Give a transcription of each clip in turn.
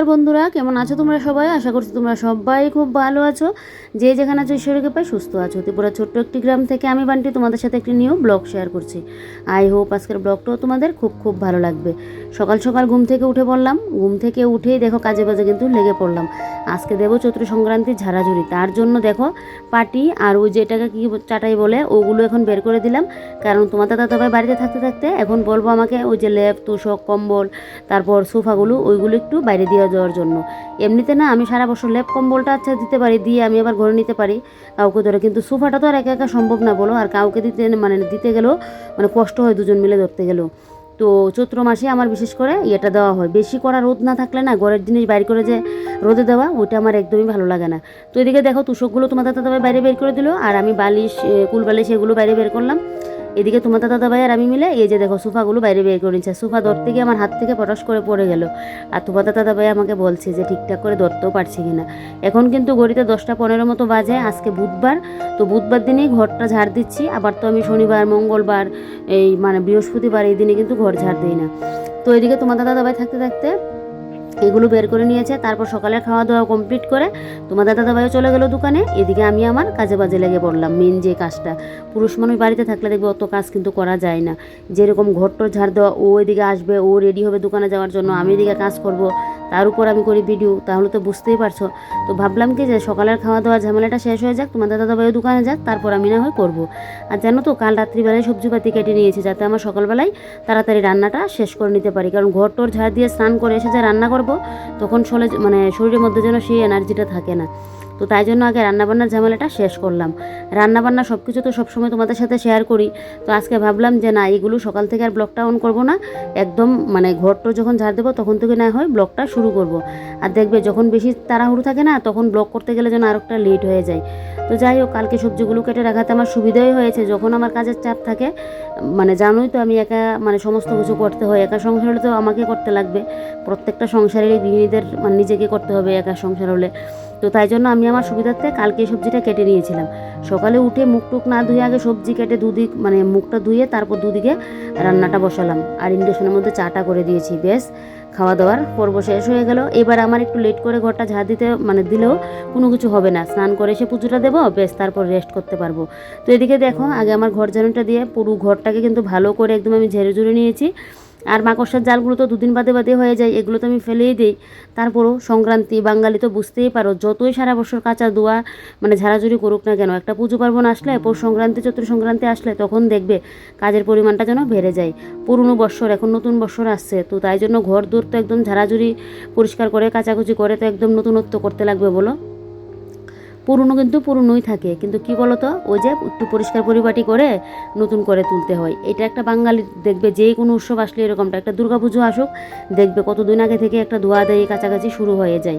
নমস্কার বন্ধুরা কেমন আছো তোমরা সবাই? আশা করছি তোমরা সবাই খুব ভালো আছো। যে যেখানে আছো, ঈশ্বরকে পাই সুস্থ আছো। ত্রিপুরা ছোট্ট একটি গ্রাম থেকে আমি বান্টি তোমাদের সাথে একটি নিউ ব্লগ শেয়ার করছি। আই হোপ আজকের ব্লগটাও তোমাদের খুব খুব ভালো লাগবে। সকাল সকাল ঘুম থেকে উঠে পড়লাম। ঘুম থেকে উঠেই দেখো কাজে বাজে কিন্তু লেগে পড়লাম। আজকে দেবো চৈত্র সংক্রান্তি ঝাড়াঝুড়ি। তার জন্য দেখো পাটি আর ওই যেটাকে কি চাটাই বলে, ওগুলো এখন বের করে দিলাম। কারণ তোমাদের দাদা তবে বাড়িতে থাকতে থাকতে এখন বলব আমাকে ওই যে লেপ, তুষক, কম্বল, তারপর সোফাগুলো, ওইগুলো একটু বাইরে দিয়ে যাওয়ার জন্য। এমনিতে না আমি সারা বছর লেপ, কম্বলটা আচ্ছা দিতে পারি, দিয়ে আমি আবার ঘরে নিতে পারি। কাউকে ধরে, কিন্তু সোফাটা তো আর একা একা সম্ভব না বলো। আর কাউকে দিতে মানে দিতে গেলেও মানে কষ্ট হয় দুজন মিলে ধরতে গেলেও। তো চৈত্র মাসে আমার বিশেষ করে ইয়েটা দেওয়া হয়। বেশি করা রোদ না থাকলে না ঘরের জিনিস বাইর করে যে রোদে দেওয়া, ওইটা আমার একদমই ভালো লাগে না। তো এদিকে দেখো, তুষকগুলো তোমাদের তাদের বাইরে বের করে দিল। আর আমি বালিশ কুল বালিশ এগুলো বাইরে বের করলাম। এদিকে তোমার দাদা দাবাই আর আমি মিলে এই যে দেখো সোফাগুলো বাইরে বের করে নিচ্ছে সোফা ধরতে গিয়ে আমার হাত থেকে পটাশ করে পড়ে গেল। আর তোমার দাদা দাবাই আমাকে বলছে যে ঠিকঠাক করে ধরতেও পারছি কিনা। এখন কিন্তু ঘড়িতে দশটা পনেরো মতো বাজে, আজকে বুধবার। তো বুধবার দিনেই ঘরটা ঝাড় দিচ্ছি। আবার তো আমি শনিবার, মঙ্গলবার, এই মানে বৃহস্পতিবার এই দিনে কিন্তু ঘর ঝাড় দিই না। তো এদিকে তোমার দাদা দাবাই থাকতে থাকতে এগুলো বের করে নিয়েছে, তারপর সকালে খাওয়া দাওয়া কমপ্লিট করে তোমার দাদা দাবাইও চলে গেলো দোকানে, এদিকে আমি আমার কাজে বাজে লেগে পড়লাম মেন যে কাজটা। পুরুষ মানুষ বাড়িতে থাকলে দেখবে অত কাজ কিন্তু করা যায় না। যেরকম ঘরটর ঝাড় দেওয়া, ও এদিকে আসবে, ও রেডি হবে দোকানে যাওয়ার জন্য, আমি এদিকে কাজ করব, তার উপর আমি করি ভিডিও তাহলে তো বুঝতেই পারছ। তো ভাবলাম কি যে সকালের খাওয়া দাওয়া ঝামেলাটা শেষ হয়ে যাক তোমার দাদা দাবাইও দোকানে যাক, তারপর আমি না হয় করব। আর জানো তো, কাল রাত্রিবেলায় সবজিপাতি কেটে নিয়েছি, যাতে আমার সকালবেলায় তাড়াতাড়ি রান্নাটা শেষ করে নিতে পারি। কারণ ঘর টর ঝাড় দিয়ে স্নান করে এসে যে রান্না করব তখন শলে মানে শরীরের মধ্যে যেন সেই এনার্জিটা থাকে না। তো তাই জন্য আগে রান্নাবান্নার ঝামেলাটা শেষ করলাম। রান্নাবান্না সব কিছু তো সবসময় তোমাদের সাথে শেয়ার করি। তো আজকে ভাবলাম যে না এগুলো সকাল থেকে আর ব্লগটা অন করব না। একদম মানে ঘরটা যখন ঝাড় দেবো তখন থেকে না হয় ব্লগটা শুরু করব। আর দেখবে যখন বেশি তাড়াহুড়ো থাকে না, তখন ব্লগ করতে গেলে যেন আরেকটা লেট হয়ে যায়। তো যাই হোক, কালকে সবজিগুলো কেটে রাখাতে আমার সুবিধাই হয়েছে। যখন আমার কাজের চাপ থাকে মানে জানোই তো আমি একা মানে সমস্ত কিছু করতে হয়। একা সংসার হলে তো আমাকে করতে লাগবে। প্রত্যেকটা সংসারেরই গৃহিণীদের মানে নিজেকে করতে হবে একা সংসার হলে। তো তাই জন্য আমি আমার সুবিধার্থে কালকে সবজিটা কেটে নিয়েছিলাম। সকালে উঠে মুখ টুক না ধুয়ে আগে সবজি কেটে দুদিক মানে মুখটা ধুয়ে তারপর দুদিকে রান্নাটা বসালাম। আর ইন্ডাকশনের মধ্যে চাটা করে দিয়েছি বেশ খাওয়া দাওয়ার পর্ব শেষ হয়ে গেল। এবার আমার একটু লেট করে ঘরটা ঝাড় দিতে মানে দিলেও কোনো কিছু হবে না। স্নান করে এসে পুজোটা দেবো বেশ তারপর রেস্ট করতে পারব। তো এদিকে দেখো, আগে আমার ঘর ঝাড়ুটা দিয়ে পুরো ঘরটাকে কিন্তু ভালো করে একদম আমি ঝেড়ে ঝুড়ে নিয়েছি। আর মাকড়সার জালগুলো তো দুদিন বাদে বাদে হয়ে যায়, এগুলো তো আমি ফেলেই দিই। তারপরও সংক্রান্তি, বাঙালি তো বুঝতেই পারো, যতই সারা বছর কাঁচা দোয়া মানে ঝাড়াঝুড়ি করুক না কেন, একটা পুজো পার্বণ আসলে পৌষ সংক্রান্তি চৈত্র সংক্রান্তি আসলে, তখন দেখবে কাজের পরিমাণটা যেন বেড়ে যায়। পুরনো বৎসর, এখন নতুন বৎসর আসছে, তো তাই জন্য ঘর দূর তো একদম ঝাড়াঝুড়ি পরিষ্কার করে, কাচাকুচি করে তো একদম নতুনত্ব করতে লাগবে বলো। পুরনো কিন্তু পুরনোই থাকে। কিন্তু কি বলতো? ওই যে একটু পরিষ্কার পরিপাটি করে নতুন করে তুলতে হয়। এটা একটা বাঙালি দেখবে, যে কোনো উৎসব আসলে এরকমটা। একটা দুর্গাপুজো আসুক, দেখবে কতদিন আগে থেকে একটা ধোয়া দেয় কাছাকাছি শুরু হয়ে যায়।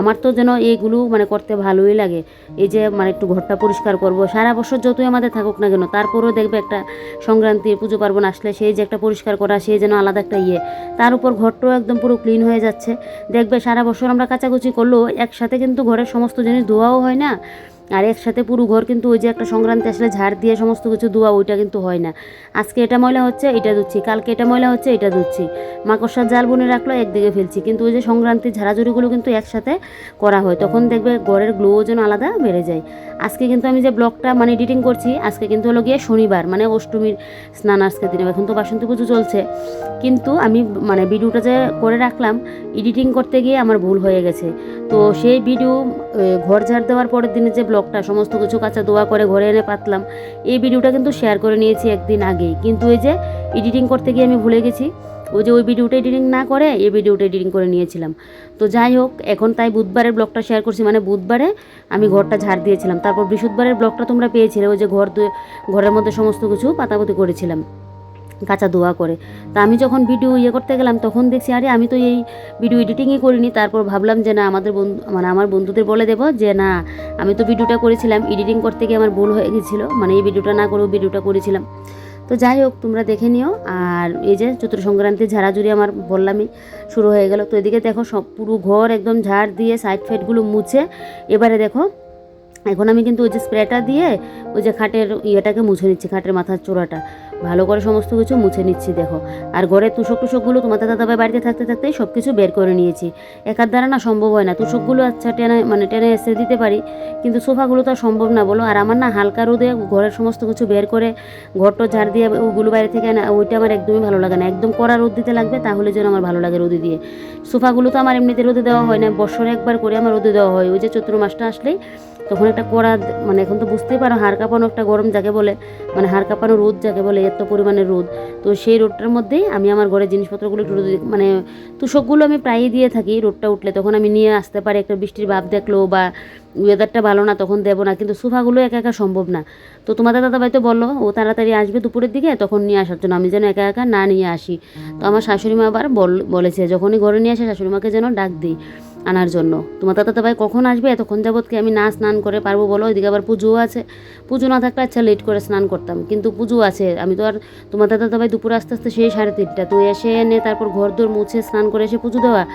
আমার তো যেন এইগুলো মানে করতে ভালোই লাগে। এই যে মানে একটু ঘরটা পরিষ্কার করব, সারা বছর যতই আমাদের থাকুক না কেন, তারপরেও দেখবে একটা সংক্রান্তি পুজো পার্বণ আসলে সেই যে একটা পরিষ্কার করা, সেই যেন আলাদা একটা ইয়ে। তার উপর ঘরটাও একদম পুরো ক্লিন হয়ে যাচ্ছে। দেখবে সারা বছর আমরা কাচাকুচি করলেও একসাথে কিন্তু ঘরের সমস্ত জিনিস ধোয়াও হয় な আর একসাথে পুরো ঘর কিন্তু ওই যে একটা সংক্রান্তি আসলে ঝাড় দিয়ে সমস্ত কিছু ধোয়া, ওইটা কিন্তু হয় না। আজকে এটা ময়লা হচ্ছে, এটা ধুচ্ছি, কালকে এটা ময়লা হচ্ছে, এটা ধুচ্ছি। মাকড়সার জাল বনে রাখল, একদিকে ফেলছি। কিন্তু ওই যে সংক্রান্তির ঝাড়াঝুড়িগুলো কিন্তু একসাথে করা হয়। তখন দেখবে ঘরের গ্লো ওজন আলাদা বেড়ে যায়। আজকে কিন্তু আমি যে ব্লগটা মানে এডিটিং করছি, আজকে কিন্তু হলো গিয়ে শনিবার মানে অষ্টমীর স্নান আজকে দিনে। এখন তো বাসন্তী পুজো চলছে। কিন্তু আমি মানে ভিডিওটা যে করে রাখলাম এডিটিং করতে গিয়ে আমার ভুল হয়ে গেছে। তো সেই ভিডিও ঘর ঝাড় দেওয়ার পরের দিনে যে ব্লগটা সমস্ত কিছু কাঁচা দোয়া করে ঘরে এনে পাতলাম। এই ভিডিওটা কিন্তু শেয়ার করে নিয়েছি একদিন আগেই। কিন্তু এই যে এডিটিং করতে গিয়ে আমি ভুলে গেছি ওই যে ওই ভিডিওটা এডিটিং না করে, এই ভিডিওটা এডিটিং করে নিয়েছিলাম। তো যাই হোক, এখন তাই বুধবারের ব্লগটা শেয়ার করছি। মানে বুধবারে আমি ঘরটা ঝাড় দিয়েছিলাম। তারপর বৃহস্পতিবারের ব্লগটা তোমরা পেয়েছিলে, ওই যে ঘর ঘরের মধ্যে সমস্ত কিছু পাতাপাতি করেছিলাম। কাঁচা দোয়া করে। তা আমি যখন ভিডিও ইয়ে করতে গেলাম, তখন দেখছি, আরে আমি তো এই ভিডিও এডিটিংই করিনি। তারপর ভাবলাম যে, না, আমাদের বন্ধু মানে আমার বন্ধুদের বলে দেবো যে, না, আমি তো ভিডিওটা করেছিলাম এডিটিং করতে গিয়ে আমার ভুল হয়ে গেছিল। মানে এই ভিডিওটা না করেও ভিডিওটা করেছিলাম। তো যাই হোক, তোমরা দেখে নিও। আর এই যে চতুর সংক্রান্তি ঝাড়াঝুড়ি আমার বললামই শুরু হয়ে গেল। তো এদিকে দেখো, সব পুরো ঘর একদম ঝাড় দিয়ে সাইড ফাইডগুলো মুছে, এবারে দেখো, এখন আমি কিন্তু ওই যে স্প্রেটা দিয়ে ওই যে খাটের ইয়েটাকে মুছে নিচ্ছি, খাটের মাথার চূড়াটা। ভালো করে সমস্ত কিছু মুছে নিচ্ছি, দেখো। আর ঘরের তুষক টুসকগুলো তোমার দাদা দাবাই বাড়িতে থাকতে থাকতেই সব কিছু বের করে নিয়েছি। একার দ্বারা না সম্ভব হয় না। তুষকগুলো আচ্ছা টেনে মানে টেনে এসে দিতে পারি, কিন্তু সোফাগুলো তো সম্ভব না, বলো। আর আমার না হালকা রোদে ঘরের সমস্ত কিছু বের করে ঘরটো ঝাড় দিয়ে ওগুলো বাইরে থেকে না ওইটা আমার একদমই ভালো লাগে না। একদম কড়া রোদ দিতে লাগবে, তাহলে যেন আমার ভালো লাগে রোদে দিয়ে। সোফাগুলো তো আমার এমনিতে রোদে দেওয়া হয় না, বছরে একবার করে আমার রোদে দেওয়া হয়। ওই যে চতুর মাসটা আসলেই তখন একটা কড়া মানে এখন তো বুঝতেই পারো, হাড় কাঁপানো একটা গরম যাকে বলে মানে হাড় কাঁপানো রোদ যাকে বলে, এত পরিমাণে রোদ। তো সেই রোদটার মধ্যেই আমি আমার ঘরের জিনিসপত্রগুলো একটু মানে তুষকগুলো আমি প্রায়ই দিয়ে থাকি রোদটা উঠলে। তখন আমি নিয়ে আসতে পারি, একটা বৃষ্টির ভাব দেখল বা ওয়েদারটা ভালো না তখন দেবো না। কিন্তু সোফাগুলো একা একা সম্ভব না। তো তোমাদের দাদা ভাই তো বলল, ও তাড়াতাড়ি আসবে দুপুরের দিকে, তখন নিয়ে আসার জন্য। আমি যেন একা একা না নিয়ে আসি। তো আমার শাশুড়ি মা আবার বল বলেছে, যখনই ঘরে নিয়ে আসে, শাশুড়ি মাকে যেন ডাক দিই। আনার জন্য। তোমার দাদা ভাই কখন আসবে? এতক্ষণ যাবত কি আমি না স্নান করে পারব বলো? ওইদিকে আবার পুজোও আছে। পুজো না থাকলে আচ্ছা লেট করে স্নান করতাম। কিন্তু পুজো আছে। আমি তো আর, তোমার দাদা ভাই দুপুর আস্তে আস্তে সেই সাড়ে তিনটা। তুই এসে এনে তারপর ঘর দোর মুছে স্নান করে এসে পুজো দেওয়া।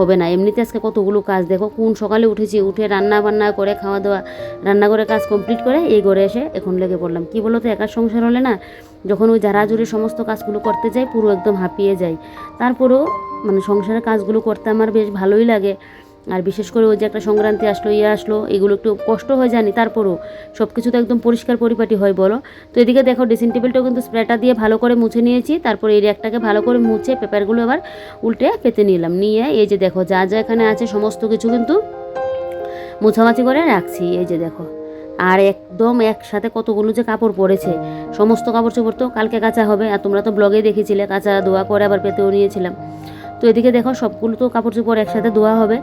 হবে না। এমনিতে আজকে কতগুলো কাজ দেখো, কোন সকালে উঠেছি, উঠে রান্না বান্না করে, খাওয়া দাওয়া, রান্না করে কাজ কমপ্লিট করে এই ঘরে এসে এখন লেগে পড়লাম। কি বলো তো একার সংসার হলে না, যখন ওই যারা জুড়ে সমস্ত কাজগুলো করতে যাই, পুরো একদম হাঁপিয়ে যাই। তারপরেও মানে সংসারের কাজগুলো করতে আমার বেশ ভালোই লাগে। আর বিশেষ করে ওই যে একটা সংক্রান্তি আসলো ইয়ে আসলো, এগুলো একটু কষ্ট হয়ে জানি, তারপরেও সব কিছু তো একদম পরিষ্কার পরিপাটি হয় বলো। তো এদিকে দেখো ড্রেসিং টেবিলটাও কিন্তু স্প্রেটা দিয়ে ভালো করে মুছে নিয়েছি, তারপর এই র্যাকটাকে ভালো করে মুছে পেপারগুলো আবার উল্টে পেতে নিলাম। নিয়ে এই যে দেখো, যা যা এখানে আছে সমস্ত কিছু কিন্তু মোছামাছি করে রাখছি। এই যে দেখো, আর একদম একসাথে কতগুলো যে কাপড় পরেছে সমস্ত কাপড় চোপড় তো কালকে কাঁচা হবে। আর তোমরা তো ব্লগে দেখেছিলে, কাঁচা দোয়া করে আবার পেতেও নিয়েছিলাম। তো এদিকে দেখো সবগুলো তো কাপড় চোপড় একসাথে ধোয়া হবে।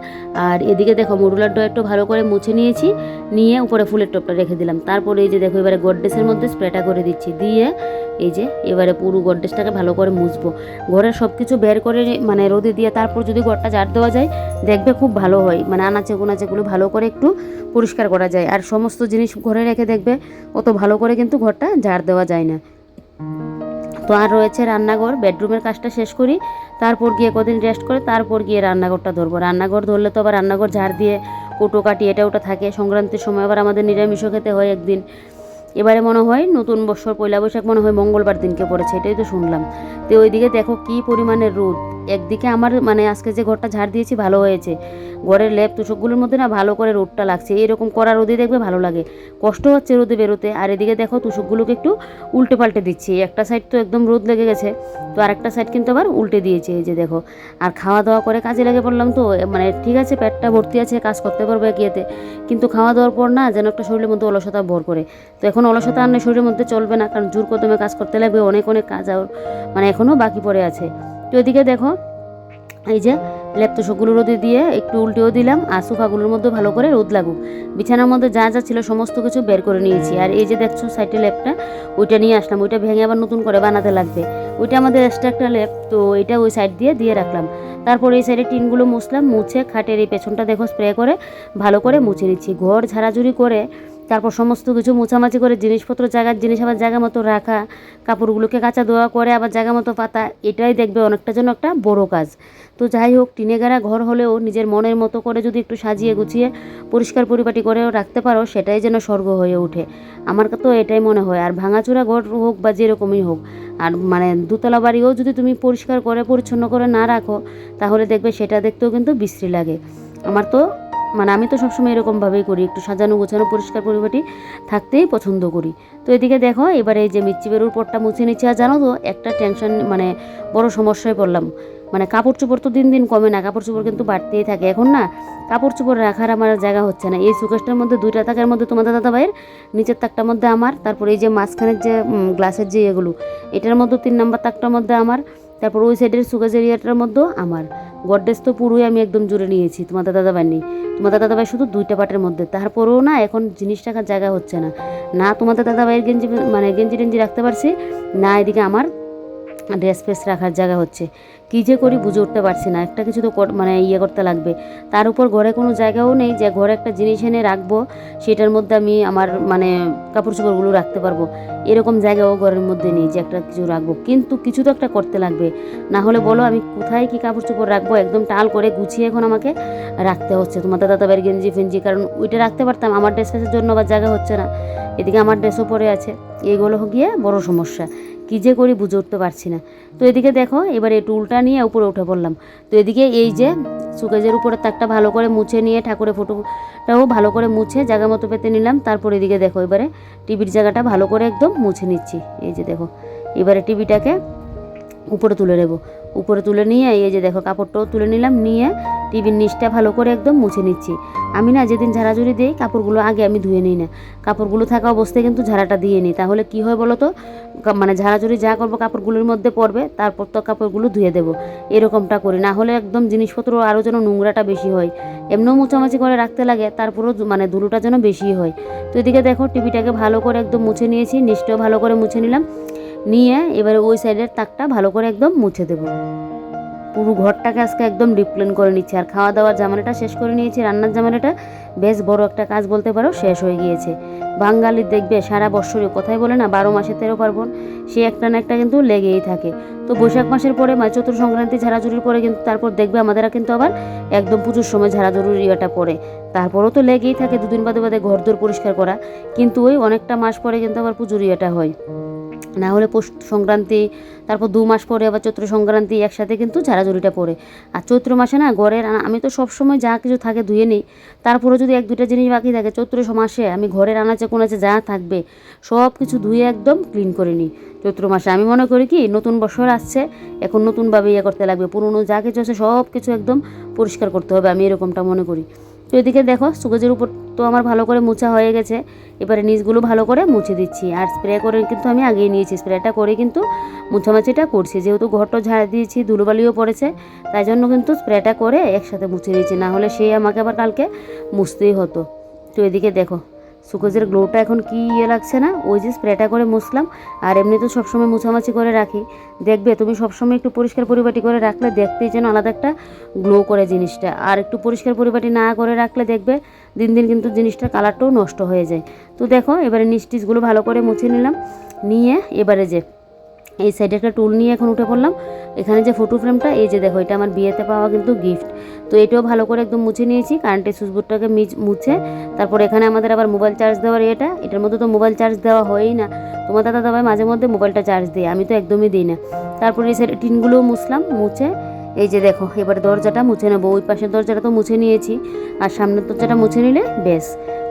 আর এদিকে দেখো মরুলার ডয়টা ভালো করে মুছে নিয়েছি, নিয়ে উপরে ফুলের টপটা রেখে দিলাম। তারপরে এই যে দেখো এবারে গড্রেসের মধ্যে স্প্রেটা করে দিচ্ছি, দিয়ে এই যে এবারে পুরো গড্রেসটাকে ভালো করে মুছবো। ঘরের সব কিছু বের করে মানে রোদে দিয়ে তারপর যদি ঘরটা ঝাড় দেওয়া যায়, দেখবে খুব ভালো হয়। মানে আনাচে গোনাচেগুলো ভালো করে একটু পরিষ্কার করা যায়। আর সমস্ত জিনিস ঘরে রেখে দেখবে অত ভালো করে কিন্তু ঘরটা ঝাড় দেওয়া যায় না। তো আর রয়েছে রান্নাঘর, বেডরুমের কাজটা শেষ করি, তারপর গিয়ে কদিন রেস্ট করে, তারপর গিয়ে রান্নাঘরটা ধরবো। রান্নাঘর ধরলে তো আবার রান্নাঘর ঝাড় দিয়ে কুটো কাটি এটা ওটা থাকে, সংক্রান্তির সময় আবার আমাদের নিরামিষও খেতে হয় একদিন। এবারে মনে হয় নতুন বছর, পয়লা বৈশাখ মনে হয় মঙ্গলবার দিনকে পড়েছে, এটাই তো শুনলাম। তো ওইদিকে দেখো কী পরিমাণের রোদ একদিকে আমার মানে আজকে যে ঘরটা ঝাড় দিয়েছি ভালো হয়েছে। ঘরের লেপ তুষকগুলোর মধ্যে না ভালো করে রোদটা লাগছে। এরকম করা রোদে দেখবে ভালো লাগে। কষ্ট হচ্ছে রোদে বেরোতে। আর এদিকে দেখো তুষকগুলোকে একটু উল্টে পাল্টে দিচ্ছি। একটা সাইড তো একদম রোদ লেগে গেছে। তো আরেকটা সাইড কিন্তু আবার উল্টে দিয়েছে এই যে দেখো। আর খাওয়া দাওয়া করে কাজে লেগে পড়লাম তো মানে ঠিক আছে, পেটটা ভর্তি আছে, কাজ করতে পারব এগিয়েতে কিন্তু খাওয়া দাওয়ার পর না যেন একটা শরীরের মধ্যে অলসতা ভর করে। তো এখন অলসতা আর শরীরের মধ্যে চলবে না। কারণ জোর কদমে কাজ করতে লাগবে, অনেক অনেক কাজ আর মানে এখনও বাকি পড়ে আছে। তো এদিকে দেখো, এই যে ল্যাপটপগুলো রোদে দিয়ে একটু উল্টেও দিলাম, আর সোফাগুলোর মধ্যে ভালো করে রোদ লাগুক। বিছানার মধ্যে যা যা ছিল সমস্ত কিছু বের করে নিয়েছি। আর এই যে দেখছ সাইডে ল্যাপটা ওইটা নিয়ে আসলাম, ওইটা ভেঙে আবার নতুন করে বানাতে লাগবে। ওইটা আমাদের এক্সট্রা একটা ল্যাপ তো এটা ওই সাইড দিয়ে দিয়ে রাখলাম। তারপর এই সাইডে টিনগুলো মুছলাম, মুছে খাটের এই পেছনটা দেখো স্প্রে করে ভালো করে মুছে নিচ্ছি। ঘর ঝাড়াঝুড়ি করে তারপর সমস্ত কিছু মোছামাছি করে জিনিসপত্র জায়গার জিনিস আবার জায়গা মতো রাখা, কাপড়গুলোকে কাঁচা ধোয়া করে আবার জায়গা মতো পাতা, এটাই দেখবে অনেকটা জন্য একটা বড় কাজ। তো যাই হোক, টিনেগারা ঘর হলেও নিজের মনের মতো করে যদি একটু সাজিয়ে গুছিয়ে পরিষ্কার পরিপাটি করেও রাখতে পারো, সেটাই যেন স্বর্গ হয়ে ওঠে। আমার তো এটাই মনে হয়। আর ভাঙাচোরা ঘর হোক বা যেরকমই হোক, আর মানে দুতলা বাড়িও যদি তুমি পরিষ্কার করে, পরিচ্ছন্ন করে না রাখো, তাহলে দেখবে সেটা দেখতেও কিন্তু বিশ্রী লাগে। আমার তো মানে আমি তো সবসময় এরকমভাবেই করি, একটু সাজানো গোছানো, পরিষ্কার পরিপাটি থাকতেই পছন্দ করি। তো এদিকে দেখো, এবারে এই যে মিচ্ছি বেরুর পরটা মুছে নিচ্ছে, আর জানো তো, একটা টেনশন মানে বড় সমস্যায় পড়লাম। মানে কাপড় চোপড় তো দিন দিন কমে না, কাপড় চোপড় কিন্তু বাড়তেই থাকে। এখন না, কাপড় চোপড় রাখার আমার জায়গা হচ্ছে না। এই সুকেশটার মধ্যে, দুইটা তাকের মধ্যে তোমাদের দাদা ভাইয়ের নিচের তাকটার মধ্যে আমার, তারপরে এই যে মাঝখানের যে গ্লাসের যে এগুলো, এটার মধ্যে তিন নাম্বার তাকটার মধ্যে আমার। তারপর ওই সাইডের সুগাজ এরিয়াটার মধ্যেও আমার। গডরেজ তো পুরোই আমি একদম জুড়ে নিয়েছি তোমাদের দাদা ভাই নেই। দাদা ভাই শুধু দুইটা পাটের মধ্যে, তারপরেও না এখন জিনিস টাকার জায়গা হচ্ছে না। না তোমাদের দাদা ভাইয়ের গেঞ্জি মানে গেঞ্জি টেঞ্জি রাখতে পারছি, না এদিকে আমার ড্রেস ফ্রেস রাখার জায়গা হচ্ছে। কী যে করি বুঝে উঠতে পারছি না। একটা কিছু তো মানে ইয়ে করতে লাগবে। তার উপর ঘরে কোনো জায়গাও নেই যে ঘরে একটা জিনিস এনে রাখব, সেটার মধ্যে আমি আমার মানে কাপড় চোপড়গুলো রাখতে পারব। এরকম জায়গাও ঘরের মধ্যে নেই যে একটা কিছু রাখব। কিন্তু কিছু তো একটা করতে লাগবে। না হলে বলো আমি কোথায় কি কাপড় চোপড় রাখব? একদম টাল করে গুছিয়ে এখন আমাকে রাখতে হচ্ছে। তোমার দাদা দাদার গেঞ্জি ফেঞ্জি, কারণ ওইটা রাখতে পারতাম। আমার ড্রেস ফ্রেসের জন্য আবার জায়গা হচ্ছে না। এদিকে আমার ড্রেসও পরে আছে। এইগুলো গিয়ে বড় সমস্যা। কী যে করি বুঝে উঠতে পারছি না। তো এদিকে দেখো, এবার এই টুলটা নিয়ে উপরে উঠে পড়লাম। তো এদিকে এই যে সুকেজের উপরে তাকটা ভালো করে মুছে নিয়ে ঠাকুরের ফটোটাও ভালো করে মুছে জায়গা মতো পেতে নিলাম। তারপর এদিকে দেখো, এবারে টিভির জায়গাটা ভালো করে একদম মুছে নিচ্ছি। এই যে দেখো, এবারে টিভিটাকে উপরে তুলে নেব। উপরে তুলে নিয়ে এই যে দেখো, কাপড়টাও তুলে নিলাম, নিয়ে টিভির নিচটা ভালো করে একদম মুছে নিচ্ছি। আমি না যেদিন ঝাড়াঝুড়ি দিই, কাপড়গুলো আগে আমি ধুয়ে নিই না। কাপড়গুলো থাকা অবস্থায় কিন্তু ঝাড়াটা দিয়ে নিই। তাহলে কি হয় বলো তো মানে ঝাড়াঝুড়ি যা করব কাপড়গুলোর মধ্যে পড়বে, তারপর তো কাপড়গুলো ধুয়ে দেবো। এরকমটা করি। না হলে একদম জিনিসপত্র আরও যেন নোংরাটা বেশি হয়। এমনিও মোছামাছি করে রাখতে লাগে, তারপরেও মানে ধুলোটা যেন বেশি হয়। তো এদিকে দেখো, টিভিটাকে ভালো করে একদম মুছে নিয়েছি, নিচটাও ভালো করে মুছে নিলাম। নিয়ে এবারে ওই সাইডের তাকটা ভালো করে একদম মুছে দেবো। পুরো ঘরটাকে আজকে একদম ডিপ্লেন করে নিচ্ছি। আর খাওয়া দাওয়ার জামানাটা শেষ করে নিয়েছি, রান্নার জামানাটা বেশ বড় একটা কাজ বলতে পারো, শেষ হয়ে গিয়েছে। বাঙালির দেখবে সারা বৎসরে কথাই বলে না, বারো মাসে তেরো পার্বণ, সে একটা না একটা কিন্তু লেগেই থাকে। তো বৈশাখ মাসের পরে মানে চতুর সংক্রান্তি ঝাড়াঝুড়ির পরে কিন্তু তারপর দেখবে আমাদের কিন্তু আবার একদম পুজোর সময় ঝাড়াঝুড়ির ইয়েটা পড়ে তারপরও তো লেগেই থাকে, দুদিন বাদে বাদে ঘর দোর পরিষ্কার করা। কিন্তু ওই অনেকটা মাস পরে কিন্তু আবার পুজোর ইয়েটা হয়। না হলে পৌষ সংক্রান্তি, তারপর দু মাস পরে আবার চৈত্র সংক্রান্তি একসাথে কিন্তু ঝাড়াঝুড়িটা পড়ে। আর চৈত্র মাসে না ঘরের আমি তো সব সময় যা কিছু থাকে ধুয়ে নিই, তারপরে যদি এক দুটা জিনিস বাকি থাকে, চৈত্র মাসে আমি ঘরের আনাচে কোনাচে যা থাকবে সব কিছু ধুয়ে একদম ক্লিন করে নিই। চৈত্র মাসে আমি মনে করি কি, নতুন বছর আসছে, এখন নতুনভাবে ইয়ে করতে লাগবে, পুরনো যা কিছু আছে সব কিছু একদম পরিষ্কার করতে হবে, আমি এরকমটা মনে করি। তো এদিকে দেখো সুগজের উপর তো আমার ভালো করে মোছা হয়ে গেছে। এবারে নিচগুলো ভালো করে মুছে দিচ্ছি। আর স্প্রে করে কিন্তু আমি আগিয়ে নিয়েছি। স্প্রেটা করে কিন্তু মুছামাছিটা করছি। যেহেতু ঘরটা ঝাড়া দিয়েছি, ধুলোবালিও পড়েছে, তাই জন্য কিন্তু স্প্রেটা করে একসাথে মুছে দিয়েছি। না হলে সে আমাকে আবার কালকে মুছতেই হতো। তো এদিকে দেখো সুকোজের গ্লোটা এখন কি ইয়ে লাগছে না? ওই যে স্প্রেটা করে মুছলাম, আর এমনি তো সবসময় মুছামাছি করে রাখি। দেখবে, তুমি সবসময় একটু পরিষ্কার পরিপাটি করে রাখলে দেখতেই যেন আলাদা একটা গ্লো করে জিনিসটা। আর একটু পরিষ্কার পরিপাটি না করে রাখলে দেখবে, দিন দিন কিন্তু জিনিসটার কালারটাও নষ্ট হয়ে যায়। তো দেখো, এবারে নিচ ভালো করে মুছে নিলাম। নিয়ে এবারে যে এই সাইডে একটা টুল নিয়ে এখন উঠে পড়লাম। এখানে যে ফটো ফ্রেমটা এই যে দেখো, এটা আমার বিয়েতে পাওয়া কিন্তু গিফট তো এটাও ভালো করে একদম মুছে নিয়েছি। কারেন্টের সুইচবোর্ডটাকে মুছে। তারপর এখানে আমাদের আবার মোবাইল চার্জ দেওয়ার এটা এটার মধ্যে তো মোবাইল চার্জ দেওয়া হয়ই না। তোমার দাদা দাবাই মাঝে মধ্যে মোবাইলটা চার্জ দিই আমি তো একদমই দিই না। তারপরে এই সাইডে টিনগুলোও মুছলাম, মুছে। এই যে দেখো, এবার দরজাটা মুছে নেব। ওই পাশের দরজাটা তো মুছে নিয়েছি। আর সামনের দরজাটা মুছে নিলে বেশ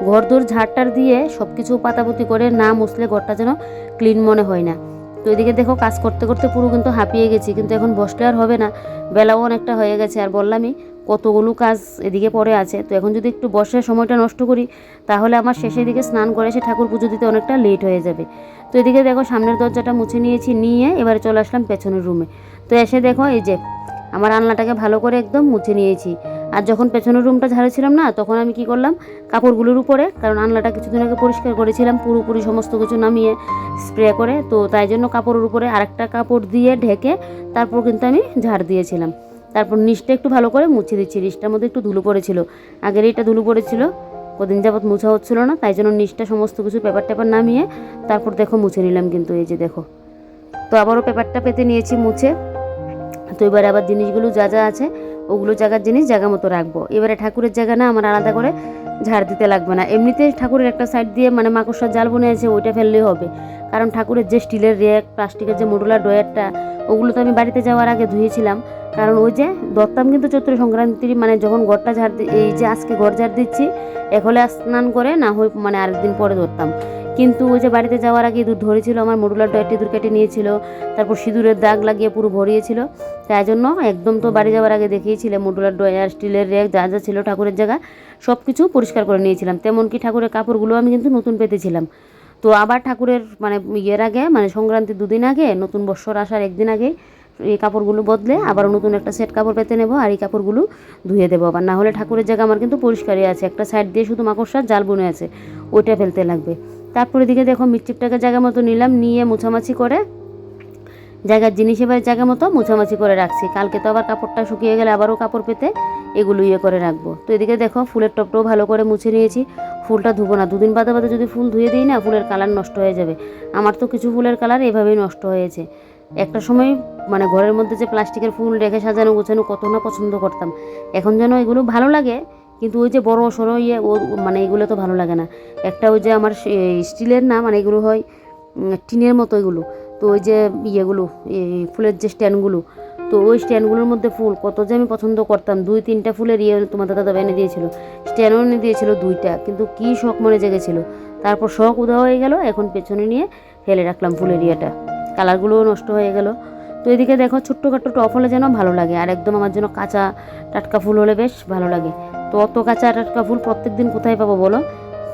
ঘর দোর ঝাড়টার দিয়ে সব কিছু পাতাপুতি করে না মুছলে ঘরটা যেন ক্লিন মনে হয় না। তো এদিকে দেখো কাজ করতে করতে পুরো কিন্তু হাঁপিয়ে গেছি, কিন্তু এখন বসলে আর হবে না। বেলাও অনেকটা হয়ে গেছে, আর বললামই কতগুলো কাজ এদিকে পড়ে আছে। তো এখন যদি একটু বসে সময়টা নষ্ট করি, তাহলে আমার শেষের দিকে স্নান করে এসে ঠাকুর পুজো দিতে অনেকটা লেট হয়ে যাবে। তো এদিকে দেখো সামনের দরজাটা মুছে নিয়েছি, নিয়ে এবারে চলে আসলাম পেছনের রুমে তো এসে দেখো এই যে, আমার আলনাটাকে ভালো করে একদম মুছে নিয়েছি। আর যখন পেছনের রুমটা ঝাড়েছিলাম না, তখন আমি কি করলাম? কাপড়গুলোর উপরে, কারণ আলনাটা কিছুদিন আগে পরিষ্কার করেছিলাম, পুরোপুরি সমস্ত কিছু নামিয়ে স্প্রে করে, তো তাই জন্য কাপড়ের উপরে আরেকটা কাপড় দিয়ে ঢেকে তারপর কিন্তু আমি ঝাড় দিয়েছিলাম। তারপর নিচটা একটু ভালো করে মুছে দিচ্ছি, নিচটার মধ্যে একটু ধুলো পড়েছিল। আগের এইটা ধুলো পড়েছিল, কদিন যাবৎ মুছা হচ্ছিল না, তাই জন্য নিচটা সমস্ত কিছু পেপার টেপার নামিয়ে তারপর দেখো মুছে নিলাম কিন্তু এই যে দেখো। তো আবারও পেপারটা পেতে নিয়েছি মুছে। তো এবারে আবার জিনিসগুলো যা যা আছে ওগুলো জায়গার জিনিস জায়গা মতো রাখব। এবারে ঠাকুরের জায়গা না আমার আলাদা করে ঝাড় দিতে লাগবে না। এমনিতে ঠাকুরের একটা সাইড দিয়ে মানে মাকড়সার জাল বনে আছে, ওইটা ফেললেই হবে। কারণ ঠাকুরের যে স্টিলের র্যাক প্লাস্টিকের যে মডুলার ডয়ারটা ওগুলো তো আমি বাড়িতে যাওয়ার আগে ধুয়েছিলাম। কারণ ওই যে ধরতাম কিন্তু চৈত্র সংক্রান্তির মানে যখন ঘরটা ঝাড় এই যে আজকে ঘর ঝাড় দিচ্ছি এখলে স্নান করে না হয় মানে আরেকদিন পরে ধরতাম। কিন্তু ওই যে বাড়িতে যাওয়ার আগে ইঁদুর ধরেছিল, আমার মডুলার ডয়ারটি ইঁদুর কেটে নিয়েছিল, তারপর সিঁদুরের দাগ লাগিয়ে পুরো ভরিয়েছিল। তাই জন্য একদম তো বাড়ি যাওয়ার আগে দেখিয়েছিলে মডুলার ডয়ার স্টিলের র্যাক যা যা ছিল ঠাকুরের জায়গা সব কিছু পরিষ্কার করে নিয়েছিলাম। তেমন কি ঠাকুরের কাপড়গুলো আমি কিন্তু নতুন পেতেছিলাম। তো আবার ঠাকুরের মানে ইয়ের আগে মানে সংক্রান্তির দুদিন আগে, নতুন বৎসর আসার একদিন আগে, এই কাপড়গুলো বদলে আবার নতুন একটা সেট কাপড় পেতে নেব আর এই কাপড়গুলো ধুয়ে দেবো আবার। না হলে ঠাকুরের জায়গা আমার কিন্তু পরিষ্কারই আছে। একটা সাইড দিয়ে শুধু মাকড়সার জাল বনে আছে, ওইটা ফেলতে লাগবে। তারপরে দিকে দেখো মিটচিপটাকে জায়গা মতো নিলাম, নিয়ে মোছামাছি করে। জায়গার জিনিস এবার জায়গা মতো মোছামাছি করে রাখছি। কালকে তো আবার কাপড়টা শুকিয়ে গেলে আবারও কাপড় পেতে এগুলো ইয়ে করে রাখব। তো এদিকে দেখো ফুলের টপটাও ভালো করে মুছে নিয়েছি। ফুলটা ধুবো না। দুদিন বাদে বাদে যদি ফুল ধুয়ে দিই না, ফুলের কালার নষ্ট হয়ে যাবে। আমার তো কিছু ফুলের কালার এভাবেই নষ্ট হয়েছে। একটা সময় মানে ঘরের মধ্যে যে প্লাস্টিকের ফুল রেখে সাজানো গোছানো কত না পছন্দ করতাম। এখন যেন এগুলো ভালো লাগে কিন্তু ওই যে বড় সড়ো ইয়ে ও মানে এগুলো তো ভালো লাগে না। একটা ওই যে আমার স্টিলের না মানে এগুলো হয় টিনের মতো এগুলো। তো ওই যে ইয়েগুলো, এই ফুলের যে স্ট্যান্ডগুলো, তো ওই স্ট্যান্ডগুলোর মধ্যে ফুল কত যে আমি পছন্দ করতাম। দুই, তিনটা ফুলের ইয়ে তোমার দাদা এনে দিয়েছিল। স্ট্যান্ডও এনে দিয়েছিল দুইটা, কিন্তু কী শখ মনে জেগেছিল। তারপর শখ উদা হয়ে গেল, এখন পেছনে নিয়ে ফেলে রাখলাম ফুলের ইয়েটা। কালারগুলোও নষ্ট হয়ে গেল। তো এদিকে দেখো ছোট্টখাট্টো টপ হলে যেন ভালো লাগে, আর একদম আমার জন্য কাঁচা টাটকা ফুল হলে বেশ ভালো লাগে। তো অত কাঁচা টাটকা ফুল প্রত্যেক দিন কোথায় পাবো বলো?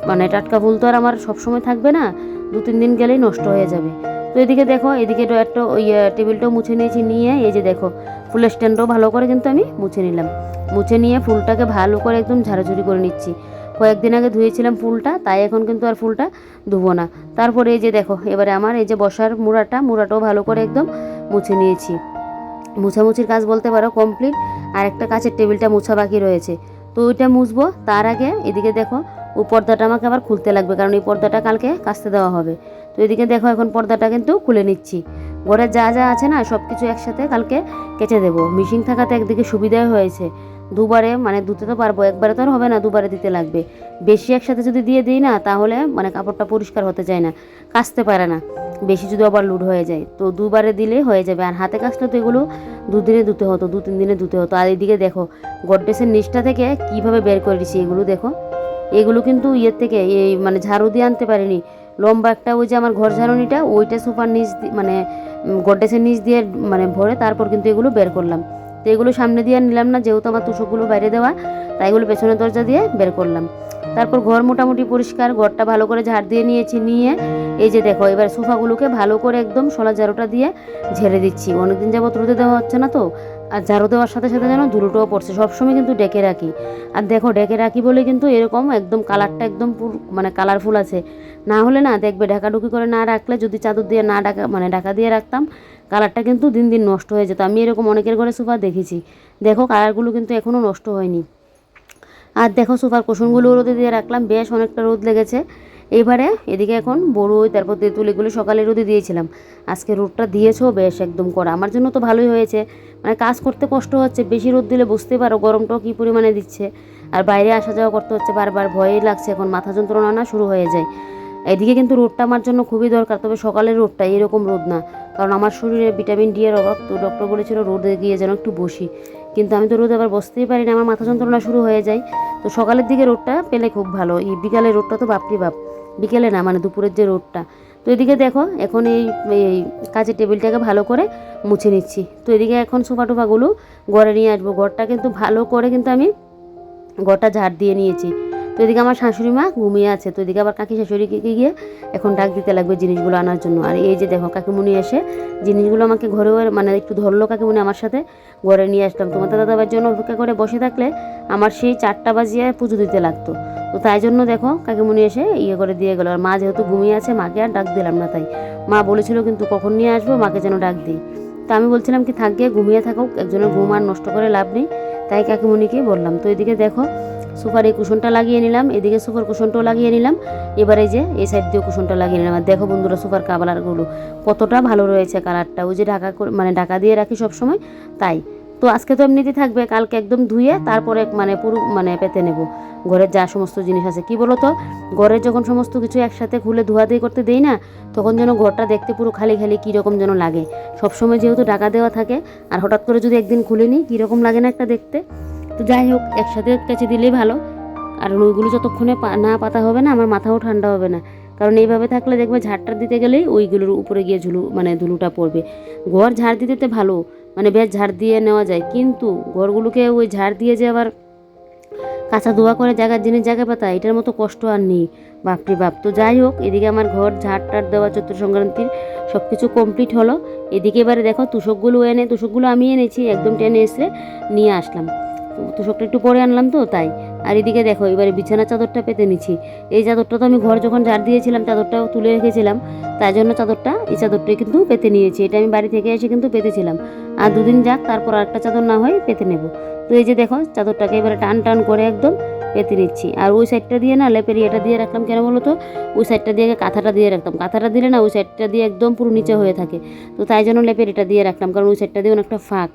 মানে টাটকা ফুল তো আর আমার সবসময় থাকবে না, দু তিন দিন গেলেই নষ্ট হয়ে যাবে। তো এদিকে দেখো, এদিকে একটা ওই টেবিলটাও মুছে নিয়েছি নিয়ে, এই যে দেখো, ফুলের স্ট্যান্ডটাও ভালো করে কিন্তু আমি মুছে নিলাম। মুছে নিয়ে ফুলটাকে ভালো করে একদম ঝাড়াঝুড়ি করে নিচ্ছি। কয়েকদিন আগে ধুয়েছিলাম ফুলটা, তাই এখন কিন্তু আর ফুলটা ধুবো না। তারপরে এই যে দেখো, এবারে আমার এই যে বসার মুড়াটা, মুড়াটাও ভালো করে একদম মুছে নিয়েছি। মুছামুছির কাজ বলতে পারো, কমপ্লিট। আর একটা কাছের টেবিলটা মুছা বাকি রয়েছে। তো ওইটা মুছবো। তার আগে এদিকে দেখো, ও পর্দাটা আমাকে আবার খুলতে লাগবে, কারণ এই পর্দাটা কালকে কাচতে দেওয়া হবে। তো এদিকে দেখো, এখন পর্দাটা কিন্তু খুলে নিচ্ছি। ঘরে যা যা আছে না সব কিছু একসাথে কালকে কেচে দেবো। মিশিং থাকাতে একদিকে সুবিধাই হয়েছে। দুবারে মানে ধুতে তো পারব, একবারে তো আর হবে না, দুবারে দিতে লাগবে। বেশি একসাথে যদি দিয়ে দিই না, তাহলে মানে কাপড়টা পরিষ্কার হতে চায় না, কাচতে পারে না। বেশি যদি আবার লুড হয়ে যায়, তো দুবারে দিলে হয়ে যাবে। আর হাতে কাচলে তো এগুলো দুদিনে ধুতে হতো, দু তিন দিনে ধুতে হতো। আর এদিকে দেখো গড্রেসের নিচটা থেকে কীভাবে বের করে দিছি এগুলো দেখো। এগুলো কিন্তু ইয়ের থেকে, এই মানে ঝাড়ু দিয়ে আনতে পারিনি। লম্বা একটা ওই যে আমার ঘর ঝাড়ুনিটা, ওইটা সুপার নিচ মানে গড্রেসের নিচ দিয়ে মানে ভরে তারপর কিন্তু এগুলো বের করলাম। তো এগুলো সামনে দিয়ে নিলাম না, যেহেতু আমার তুষকগুলো বাইরে দেওয়া, তাই এগুলো পেছনের দরজা দিয়ে বের করলাম। তারপর ঘর মোটামুটি পরিষ্কার, ঘরটা ভালো করে ঝাড় দিয়ে নিয়েছি, নিয়ে এই যে দেখো, এবার সোফাগুলোকে ভালো করে একদম শলা ঝাড়ুটা দিয়ে ঝেড়ে দিচ্ছি। অনেকদিন যাবত রোদে দেওয়া হচ্ছে না তো, আর ঝাড়ু দেওয়ার সাথে সাথে যেন ধুলোটাও পড়ছে। সবসময় কিন্তু ডেকে রাখি। আর দেখো, ডেকে রাখি বলে কিন্তু এরকম একদম কালারটা একদম মানে কালারফুল আছে। না হলে না দেখবে ঢাকাঢুকি করে না রাখলে যদি চাদর দিয়ে না ঢাকা মানে ঢাকা দিয়ে রাখতাম কালারটা কিন্তু দিন দিন নষ্ট হয়ে যেত। আমি এরকম অনেকের ঘরে সোফা দেখেছি। দেখো, কালারগুলো কিন্তু এখনও নষ্ট হয়নি। আর দেখো, সোফার কুশনগুলো রোদে দিয়ে রাখলাম। বেশ অনেকটা রোদ লেগেছে। এবারে এদিকে এখন বড়ই তারপর তেঁতুল, এগুলো সকালে রোদে দিয়েছিলাম। আজকে রোদটা দিয়েছ, বেশ একদম করা আমার জন্য তো ভালোই হয়েছে। মানে কাজ করতে কষ্ট হচ্ছে। বেশি রোদ দিলে বুঝতে পারো গরমটাও কী পরিমাণে দিচ্ছে। আর বাইরে আসা যাওয়া করতে হচ্ছে বারবার। ভয়ই লাগছে এখন। মাথা যন্ত্রণা না শুরু হয়ে যায়। এদিকে কিন্তু রোদটা আমার জন্য খুবই দরকার। তবে সকালের রোদটা এরকম রোদ না। কারণ আমার শরীরে ভিটামিন ডি এর অভাব, তো ডক্টর বলেছিল রোদে গিয়ে যেন একটু বসি। কিন্তু আমি তো রোদে আবার বসতেই পারি না, আমার মাথা যন্ত্রণা শুরু হয়ে যায়। তো সকালের দিকে রোদটা পেলে খুব ভালো, এই বিকালে রোদটা তো বাপরি বাপ, বিকেলে না মানে দুপুরের যে রোদটা। তো এদিকে দেখো, এখন এই এই কাজের টেবিলটাকে ভালো করে মুছে নিচ্ছি। তো এদিকে এখন সোফা টোফাগুলো ঘরে নিয়ে আসব। ঘরটা কিন্তু ভালো করে কিন্তু আমি ঘরটা ঝাড় দিয়ে নিয়েছি। তো এদিকে আমার শাশুড়ি মা ঘুমিয়ে আছে। তো এদিকে আবার কাকি শাশুড়িকে গিয়ে এখন ডাক দিতে লাগবে জিনিসগুলো আনার জন্য। আর এই যে দেখো, কাকিমুনি এসে জিনিসগুলো আমাকে ঘরেও মানে একটু ধরলো কাকিমুনি আমার সাথে, ঘরে নিয়ে আসলাম তোমার দাদাবার জন্য অপেক্ষা করে বসে থাকলে আমার সেই চারটা বাজিয়ে পুজো দিতে লাগতো। তো তাই জন্য দেখো, কাকিমুনি এসে ইয়ে করে দিয়ে গেলো। আর মা যেহেতু ঘুমিয়ে আছে, মাকে আর ডাক দিলাম না তাই। মা বলেছিল কিন্তু কখন নিয়ে আসব, মাকে যেন ডাক দিই। তো আমি বলছিলাম কি থাকবে ঘুমিয়ে থাকুক একজনের ঘুম আর নষ্ট করে লাভ নেই। তাই কাকিমুনিকে বললাম। তো এদিকে দেখো সুপার এই কুশনটা লাগিয়ে নিলাম, এদিকে সুপার কুশনটাও লাগিয়ে নিলাম। এবারে যে এই সাইড দিয়ে কুশনটা লাগিয়ে নিলাম। আর দেখো বন্ধুরা সুপার কালারগুলো কতটা ভালো রয়েছে কালারটা। ওই যে ঢাকা মানে ঢাকা দিয়ে রাখি সব সময় তাই। তো আজকে তো এমনিতে থাকবে, কালকে একদম ধুয়ে তারপরে মানে পুরো মানে পেতে নেব। ঘরের যা সমস্ত জিনিস আছে। কি বলো তো ঘরের যখন সমস্ত কিছু একসাথে খুলে ধোয়াধুয়ি করতে দেই না, তখন যেন ঘরটা দেখতে পুরো খালি খালি কীরকম যেন লাগে। সবসময় যেহেতু টাকা দেওয়া থাকে, আর হঠাৎ করে যদি একদিন খুলে নিই, কীরকম লাগে না একটা দেখতে? তো যাই হোক, একসাথে কেচে দিলেই ভালো। আর ওইগুলো যতক্ষণে না পাতা হবে না, আমার মাথাও ঠান্ডা হবে না। কারণ এইভাবে থাকলে দেখবে ঝাড়টা দিতে গেলেই ওইগুলোর উপরে গিয়ে ঝুলু মানে ধুলুটা পড়বে। ঘর ঝাড় দিতে তো ভালো মানে বেশ ঝাড় দিয়ে নেওয়া যায়। কিন্তু ঘরগুলোকে ওই ঝাড় দিয়ে যে আবার কাঁচা ধোয়া করে জায়গার জিনিস জায়গা পাতা, এটার মতো কষ্ট আর নেই। বাপরে বাপ। তো যাই হোক, এদিকে আমার ঘর ঝাড় টাড় দেওয়া চৈত্র সংক্রান্তির সব কিছু কমপ্লিট হলো। এদিকে এবারে দেখো, তুষকগুলো এনে, তুষকগুলো আমি এনেছি, একদম টেনে এসে নিয়ে আসলাম। তো তুষকটা একটু পরে আনলাম তো, তাই। আর এদিকে দেখো, এবারে বিছানা চাদরটা পেতে নিচ্ছি। এই চাদরটা তো আমি ঘর যখন ঝাড় দিয়েছিলাম, চাদরটাও তুলে রেখেছিলাম। তাই জন্য চাদরটা, এই চাদরটাই কিন্তু পেতে নিয়েছি। এটা আমি বাড়ি থেকে এসে কিন্তু পেতেছিলাম। আর দুদিন যাক, তারপর আরেকটা চাদর না হয় পেতে নেব। তো এই যে দেখো, চাদরটাকে এবারে টান টান করে একদম পেতে নিচ্ছি। আর ওই সাইডটা দিয়ে না লেপের ইয়েটা দিয়ে রাখলাম, কেন বলো তো? ওই সাইডটা দিয়ে কাঁথাটা দিয়ে রাখতাম। কাঁথাটা দিলে না, ওই সাইডটা দিয়ে একদম পুরো নিচে হয়ে থাকে। তো তাই জন্য লেপের এটা দিয়ে রাখলাম, কারণ ওই সাইডটা দিয়ে অনেকটা ফাঁক।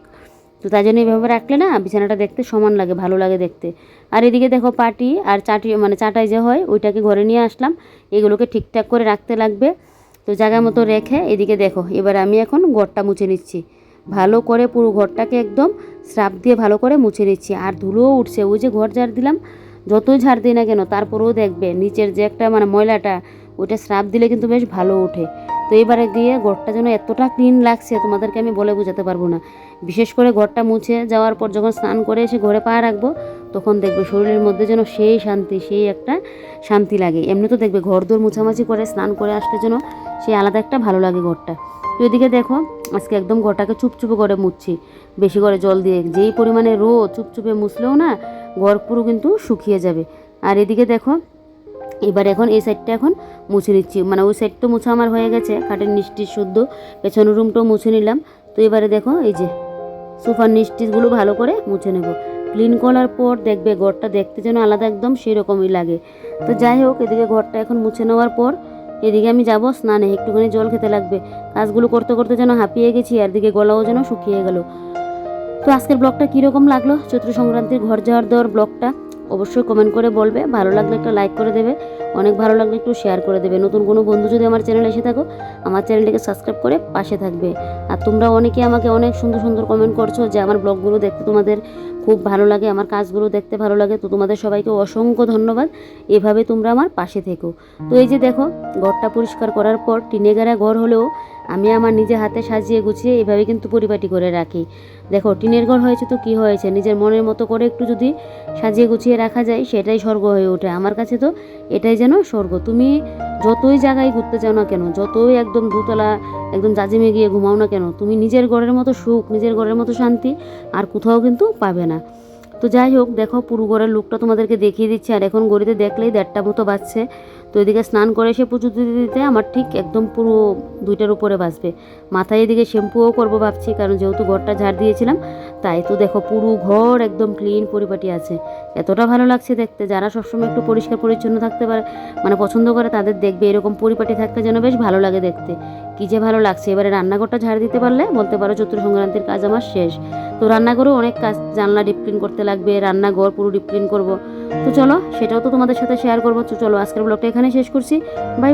তো তাই জন্য এইভাবে রাখলে না বিছানাটা দেখতে সমান লাগে, ভালো লাগে দেখতে। আর এদিকে দেখো পাটি আর চাটি মানে চাটাই যে হয় ওইটাকে ঘরে নিয়ে আসলাম, এগুলোকে ঠিকঠাক করে রাখতে লাগবে। তো জায়গা মতো রেখে এদিকে দেখো, এবার আমি এখন ঘরটা মুছে নিচ্ছি। ভালো করে পুরো ঘরটাকে একদম স্রাপ দিয়ে ভালো করে মুছে নিচ্ছি। আর ধুলোও উঠছে, ওই যে ঘর ঝাড় দিলাম, যতই ঝাড় দিই না কেন তারপরেও দেখবে নিচের যে একটা মানে ময়লাটা, ওইটা স্রাপ দিলে কিন্তু বেশ ভালো ওঠে। তো এবারে গিয়ে ঘরটা যেন এতটা ক্লিন লাগছে, তোমাদেরকে আমি বলে বোঝাতে পারব না। বিশেষ করে ঘরটা মুছে যাওয়ার পর যখন স্নান করে এসে ঘরে পা রাখব, তখন দেখবে শরীরের মধ্যে যেন সেই শান্তি, সেই একটা শান্তি লাগে। এমনি তো দেখবে ঘর দোর মুছামাছি করে, স্নান করে আসলে যেন সেই আলাদা একটা ভালো লাগে ঘরটা। এদিকে দেখো, আজকে একদম ঘরটাকে চুপচুপে করে মুছছি। বেশি করে জল দিয়ে, যেই পরিমাণে রোদ চুপচুপে মুছলেও না, ঘর পুরো কিন্তু শুকিয়ে যাবে। আর এদিকে দেখো, এবার এখন এই সাইডটা এখন মুছে নিচ্ছি। মানে ওই সাইড তো মুছা আমার হয়ে গেছে, খাটের নিচটি শুদ্ধ, পেছনের রুমটাও মুছে নিলাম। তো এবারে দেখো, এই যে সোফার নিচটিগুলো ভালো করে মুছে নেব। ক্লিন করার পর দেখবে ঘরটা দেখতে যেন আলাদা একদম সেরকমই লাগে। তো যাই হোক, এদিকে ঘরটা এখন মুছে নেওয়ার পর এদিকে আমি যাব স্নানে। একটুখানি জল খেতে লাগবে। কাজগুলো করতে করতে যেন হাঁপিয়ে গেছি, আর দিকে গলাও যেন শুকিয়ে গেল। তো আজকের ব্লগটা কীরকম লাগল? চৈত্র সংক্রান্তির ঘর যাওয়ার দেওয়ার ব্লগটা অবশ্যই কমেন্ট করে বলবে। ভালো লাগলে একটা লাইক করে দেবে। অনেক ভালো লাগলে একটু শেয়ার করে দেবে। নতুন কোনো বন্ধু যদি আমার চ্যানেলে এসে থাকো, আমার চ্যানেলটিকে সাবস্ক্রাইব করে পাশে থাকবে। আর তোমরা অনেকে আমাকে অনেক সুন্দর সুন্দর কমেন্ট করছ যে আমার ব্লগগুলো দেখতে তোমাদের খুব ভালো লাগে, আমার কাজগুলো দেখতে ভালো লাগে। তো তোমাদের সবাইকে অসংখ্য ধন্যবাদ। এভাবে তোমরা আমার পাশে থেকো। তো এই যে দেখো, ঘরটা পরিষ্কার করার পর টিনেগারা ঘর হলেও আমি আমার নিজে হাতে সাজিয়ে গুছিয়ে এভাবে কিন্তু পরিপাটি করে রাখি। দেখো, টিনের ঘর হয়েছে তো কি হয়েছে? নিজের মনের মতো করে একটু যদি সাজিয়ে গুছিয়ে রাখা যায়, সেটাই স্বর্গ হয়ে ওঠে। আমার কাছে তো এটাই যেন স্বর্গ। তুমি যতই জায়গায় ঘুরতে চাও না কেন, যতই একদম দুতলা, একদম জাজিমে গিয়ে ঘুমাও না কেন, তুমি নিজের ঘরের মতো সুখ, নিজের ঘরের মতো শান্তি আর কোথাও কিন্তু পাবে না। তো যাই হোক, দেখো, পুরো ঘরের লুকটা তোমাদেরকে দেখিয়ে দিচ্ছি। আর এখন গড়িতে দেখলেই দেড়টা মতো বাজছে। তো এদিকে স্নান করে এসে পুজো দিতে দিতে আমার ঠিক একদম পুরো দুইটার উপরে বাজবে। মাথায় এদিকে শ্যাম্পুও করব ভাবছি, কারণ যেহেতু ঘরটা ঝাড় দিয়েছিলাম, তাই তো দেখো পুরো ঘর একদম ক্লিন পরিপাটি আছে। এতটা ভালো লাগছে দেখতে, যারা সবসময় একটু পরিষ্কার পরিচ্ছন্ন থাকতে পারে মানে পছন্দ করে, তাদের দেখবে এরকম পরিপাটি থাকতে যেন বেশ ভালো লাগে দেখতে। কী যে ভালো লাগছে, এবারে রান্নাঘরটা ঝাড় দিতে পারলে বলতে পারো চতুর সংক্রান্তির কাজ আমার শেষ। তো রান্নাঘরেও অনেক কাজ, জানলা ডিপ ক্লিন করতে লাগবে, রান্নাঘর পুরো ডিপ ক্লিন করব। তো চলো, সেটাও তো তোমাদের সাথে শেয়ার করব। তো চলো, আজকের ব্লগটা এখানে শেষ করছি। বাই